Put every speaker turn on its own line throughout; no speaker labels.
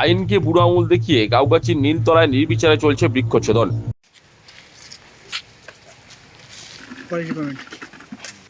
আইনকে বুড়ো আঙুল দেখিয়ে গাউগাছির নীলতলায় নির্বিচারে চলছে বৃক্ষচ্ছেদন।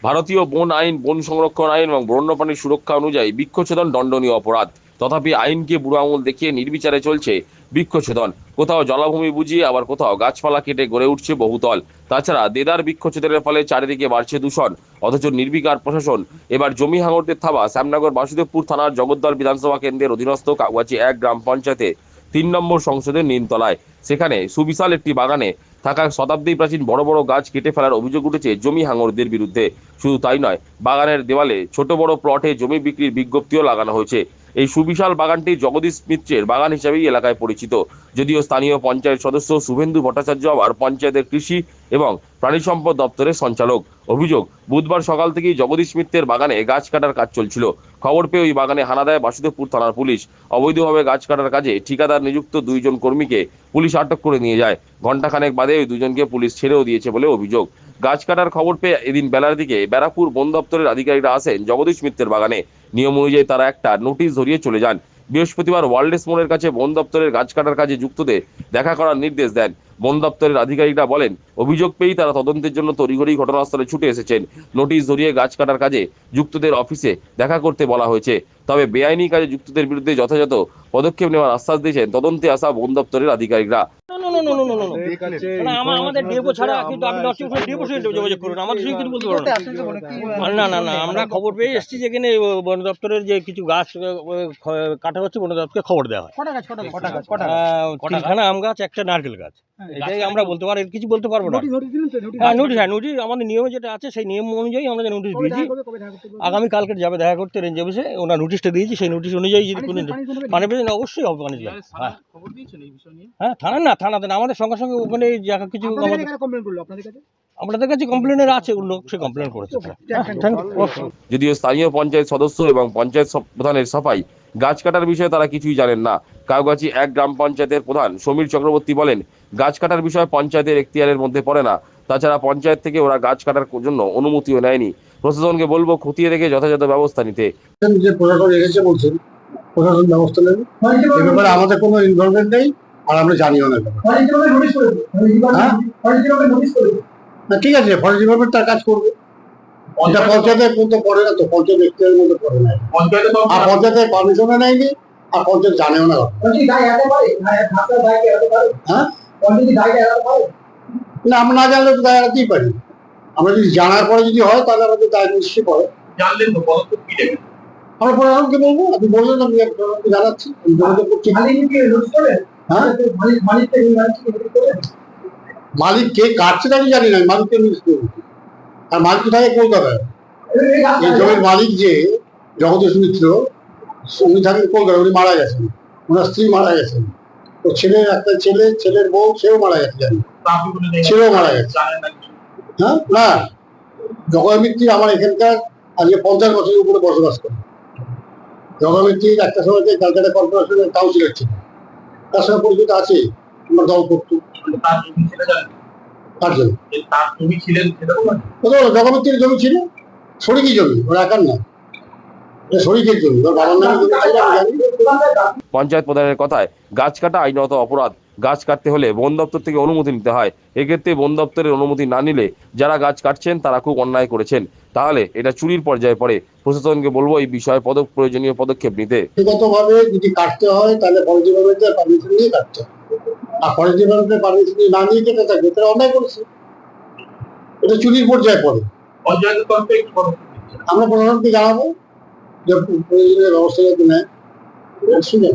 ভারতীয় বন আইন বন সংরক্ষণ আইন এবং বন্যপ্রাণীর সুরক্ষা অনুযায়ী বৃক্ষচ্ছেদন দণ্ডনীয় অপরাধ। তথাপি আইনকে বুড়ো আঙুল দেখিয়ে নির্বিচারে চলছে বৃক্ষচ্ছেদন। কোথাও জলাভূমি বুঝিয়ে আবার কোথাও গাছপালা কেটে গড়ে উঠছে বহুতল। তাছাড়া দেদার বৃক্ষচ্ছেদনের ফলে চারিদিকে বাড়ছে দূষণ। অথচ নির্বিকার প্রশাসন এবার জমি হাঙরদের থাবা শ্যামনগর বাসুদেবপুর থানার জগদ্দল বিধানসভা কেন্দ্রের অধীনস্থ কাগুয়াচি এক গ্রাম পঞ্চায়েতে তিন নম্বর সংসদের নিমতলায়। সেখানে সুবিশাল একটি বাগানে থাকা শতাব্দী প্রাচীন বড় বড় গাছ কেটে ফেলার অভিযোগ উঠেছে জমি হাঙরদের বিরুদ্ধে। শুধু তাই নয়, বাগানের দেওয়ালে ছোট বড় প্লটে জমি বিক্রির বিজ্ঞপ্তিও লাগানো হয়েছে। এই সুবিশাল বাগানটি জগদীশ মিত্রের বাগান হিসেবেই এলাকায় পরিচিত। যদিও স্থানীয় পঞ্চায়েত সদস্য শুভেন্দু ভট্টাচার্য আবার পঞ্চায়েতের কৃষি এবং প্রাণী সম্পদ দপ্তরের সঞ্চালক। অভিযোগ, বুধবার সকাল থেকেই জগদীশ মিত্রের বাগানে গাছ কাটার কাজ চলছিল। খবর পেয়ে ওই বাগানে হানা দেয় বাসুদেবপুর থানার পুলিশ। অবৈধভাবে গাছ কাটার কাজে ঠিকাদার নিযুক্ত দুইজন কর্মীকে পুলিশ আটক করে নিয়ে যায়। ঘণ্টাখানেক বাদে ওই দুজনকে পুলিশ ছেড়েও দিয়েছে বলে অভিযোগ। গাছ কাটার খবর পেয়ে এদিন বেলার দিকে ব্যারাকপুর বন দপ্তরের আধিকারিকরা আসেন জগদীশ মিত্রের বাগানে। নিয়ম অনুযায়ী তারা একটা নোটিশ ধরিয়ে চলে যান। বৃহস্পতিবার ওয়ার্ল্ডেস মোড়ের কাছে বন দপ্তরের গাছ কাটার কাজে যুক্তদের দেখা করার নির্দেশ দেন। বন দপ্তরের আধিকারিকরা বলেন, অভিযোগ পেয়েই তারা তদন্তের জন্য তড়িঘড়ি ঘটনাস্থলে ছুটে এসেছেন। নোটিশ ধরিয়ে গাছ কাটার কাজে যুক্তদের অফিসে দেখা করতে বলা হয়েছে। তবে বেআইনি কাজে যুক্তদের বিরুদ্ধে যথাযথ পদক্ষেপ নেওয়ার আশ্বাস দিয়েছেন তদন্তে আসা বন দপ্তরের আধিকারিকরা।
না, আমাদের ডেপো ছাড়া কিন্তু আপনি দশ ডেপো সঙ্গে যোগাযোগ করুন আমাদের সঙ্গে কিছু বলতে পারবেন না। না না আমরা খবর পেয়ে এসেছি যেখানে বন দপ্তরের যে কিছু গাছ কাটা হচ্ছে বন দপ্তরকে খবর দেওয়া হয়।
কটা গাছ কটা গাছ? কটা গাছ? কটা
আহ, তিনখানা আম গাছ একটা নারকেল গাছ। এটাই আমরা বলতে পারি কিছু বলতে পারব না।
নোটিশ নোটিশ দিলেন তো নোটিশ
হ্যাঁ নোটিশ হ্যাঁ নোটিশ আমাদের নিয়মে যেটা আছে সেই নিয়ম অনুযায়ী আমরা যে নোটিশ দিয়েছি? আগামী কালকে যাবে দেখা করতে রেঞ্জ অফিসে ওনার নোটিশটা দিয়েছি সেই নোটিশ অনুযায়ী যদি কোনো
পানি-
মানে বেশি অবশ্যই হবে মানে হ্যাঁ। হ্যাঁ থানা না থানাতে না আমাদের সঙ্গে সঙ্গে ওখানে যা কিছু
আপনাদের
আমাদের
কাছে?
কমপ্লেনের আছে লোক সে কমপ্লেন করেছে। হ্যাঁ.
যদিও স্থানীয় পঞ্চায়েত সদস্য এবং পঞ্চায়েত প্রধানের সাফাই গাছ কাটার বিষয়ে তারা কিছুই জানেন না। কাউগাছি এক গ্রাম পঞ্চায়েতের প্রধান সমীর চক্রবর্তী বলেন গাছ কাটার বিষয় পঞ্চায়েতের এখতিয়ারের মধ্যে পড়ে না। তাছাড়া পঞ্চায়েত থেকে ওরা গাছ কাটার জন্য অনুমতিও নেয়নি। প্রশাসনকে বলব খতিয়ে রেখে যথাযথ ব্যবস্থা নিতে।
যে প্রশাসন এসেছে বলছেন প্রশাসন ব্যবস্থা নেবে। এ ব্যাপারে আমাদের কোনো ইনভলভমেন্ট নেই আর আমরা জানিও না ব্যাপারে। হ্যাঁ? না ঠিক আছে ফরেস্ট ডিপার্টমেন্ট তার কাজ করবে। পঞ্চায়েতের মধ্যে পড়ে না তো পঞ্চায়েত এখতিয়ারের মধ্যে পড়ে না। আর পঞ্চায়েতের নেয়নি আর পঞ্চায়েত জানেও না। হ্যাঁ? না আমরা না জানলে তো দায় এড়াতেই পারি। আমরা যদি জানার পরে যদি হয় তাহলে আমাদের দায় নিশ্চয়ই পড়ে।
জানলেন তো পদক্ষেপ কি নেবেন?
আমরা প্রশাসনকে বলব আপনি বললেন আমি প্রশাসনকে জানাচ্ছি। হ্যাঁ? মালিক কে কাটছে তা আমি জানি না মালিককে নিউজ করব। আর মালিক থাকে কলকাতায়। এই জমির মালিক যে জগদীশ মিত্র উনি থাকেন কলকাতায়, উনি মারা গেছেন। ওনার স্ত্রী মারা গেছেন। তো ছেলের একটা ছেলে, ছেলের বউ, সেও মারা গেছে জানি ছেলেও মারা গেছে। হ্যাঁ? না। জগয় মিত্রি আমার এখানকার আজকে পঞ্চাশ বছরের উপরে বসবাস করে। জগয় মিত্রি একটা সময় ক্যালকাটা কর্পোরেশনের কাউন্সিলর ছিল। তার সঙ্গে পরিচিত আছে আমার দল করতো
জমি ছিলেন
কোথাও জমি ছিল শরিকি জমি ওরা একার না।
পঞ্চায়েত প্রধানের কথায় গাছ কাটা আইনত অপরাধ। গাছ কাটতে হলে বন দপ্তর থেকে অনুমতি নিতে হয়। এক্ষেত্রে বন দপ্তরের অনুমতি না নিলে যারা গাছ কাটছেন তারা খুব অন্যায় করেছেন। তাহলে এটা চুরির পর্যায়ে পড়ে। প্রশাসনকে বলব এই বিষয়ে পদক প্রয়োজনীয় পদক্ষেপ নিতে।
যদি কাটতে হয় তাহলে পারমিশন নিয়ে কাটতে হবে আর ফরেস্ট ডিপার্টমেন্টের পারমিশন না নিয়ে কেটে থাকবে তারা অন্যায় করেছে। এটা চুরির পর্যায়ে পড়ে। আমরা প্রশাসনকে জানাব যে প্রয়োজনীয় ব্যবস্থা যাতে নেয়। সুযোগ